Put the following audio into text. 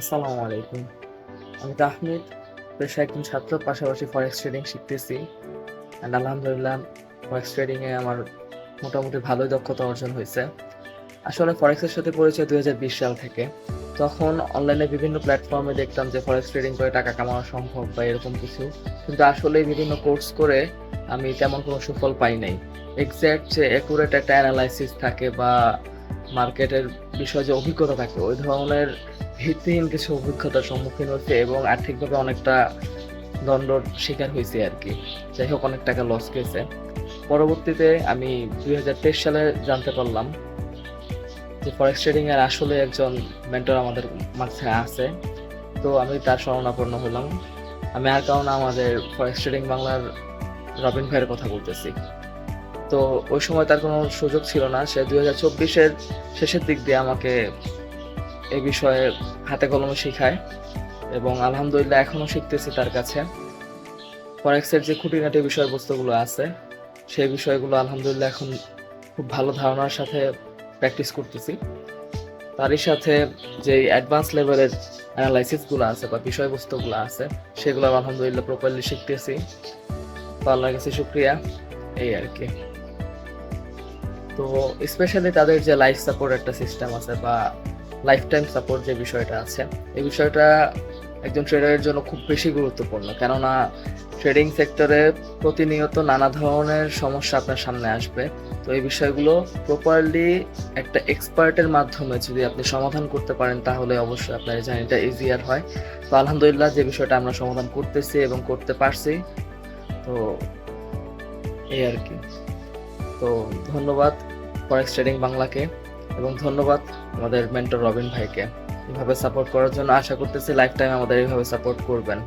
আসসালামু আলাইকুম। আমি তাহমিদ পেশা একজন ছাত্র, পাশাপাশি ফরেক্স ট্রেডিং শিখতেছি। অ্যান্ড আলহামদুলিল্লাহ ফরেক্স ট্রেডিংয়ে আমার মোটামুটি ভালোই দক্ষতা অর্জন হয়েছে। আসলে ফরেক্সের সাথে পরিচয় দুই হাজার বিশ সাল থেকে। তখন অনলাইনে বিভিন্ন প্ল্যাটফর্মে দেখতাম যে ফরেক্স ট্রেডিং করে টাকা কামানো সম্ভব বা এরকম কিছু। কিন্তু আসলে বিভিন্ন কোর্স করে আমি তেমন কোনো সুফল পাই নাই। এক্স্যাক্ট যে অ্যাকুরেট একটা অ্যানালাইসিস থাকে বা মার্কেটের বিষয়ে যে অভিজ্ঞতা থাকে, ওই ধরনের ভিত্তিহীন কিছু অভিজ্ঞতার সম্মুখীন হচ্ছে এবং আর্থিকভাবে অনেকটা দণ্ডর শিকার হয়েছে আর কি। যাই হোক, অনেক টাকা লস গেছে পরবর্তীতে আমি দুই সালে জানতে পারলাম যে ফরেক্স ট্রেডিং এর আসলে একজন মেন্টর আমাদের মাঝে আছে। তো আমি তার শরণাপন্ন হলাম। আমি আর কারণ আমাদের ফরেক্স ট্রেডিং বাংলার রবিন ভাইয়ের কথা বলতেছি। তো ওই সময় তার কোনো সুযোগ ছিল না। সে দুই হাজার চব্বিশের শেষের দিক দিয়ে আমাকে এই বিষয়ে হাতে কলমে শেখায় এবং আলহামদুলিল্লাহ এখনও শিখতেছি তার কাছে। ফরেক্সের যে খুঁটিনাটি বিষয়বস্তুগুলো আছে, সেই বিষয়গুলো আলহামদুলিল্লাহ এখন খুব ভালো ধারণার সাথে প্র্যাকটিস করতেছি। তারই সাথে যে অ্যাডভান্স লেভেলের অ্যানালাইসিসগুলো আছে বা বিষয়বস্তুগুলো আছে, সেগুলো আলহামদুলিল্লাহ প্রপারলি শিখতেছি। তো আল্লাহর কাছে শুক্রিয়া, এই আর কি। তো স্পেশালি তাদের যে লাইফ সাপোর্ট একটা সিস্টেম আছে বা লাইফ টাইম সাপোর্ট যে বিষয়টা আছে, এই বিষয়টা একজন ট্রেডারের জন্য খুব বেশি গুরুত্বপূর্ণ। কেননা ট্রেডিং সেক্টরে প্রতিনিয়ত নানা ধরনের সমস্যা আপনার সামনে আসবে। তো এই বিষয়গুলো প্রপারলি একটা এক্সপার্টের মাধ্যমে যদি আপনি সমাধান করতে পারেন, তাহলে অবশ্যই আপনার এই জার্নিটা ইজিয়ার হয়। তো আলহামদুলিল্লাহ যে বিষয়টা আমরা সমাধান করতেছি এবং করতে পারছি। তো এই আর কি। তো ধন্যবাদ ফরেক্স ট্রেডিং বাংলাকে। এবং ধন্যবাদ আমাদের মেন্টর রবিন ভাইকে। এভাবে সাপোর্ট করার জন্য আশা করতেছি লাইফ টাইম আমাদের এইভাবে সাপোর্ট করবেন।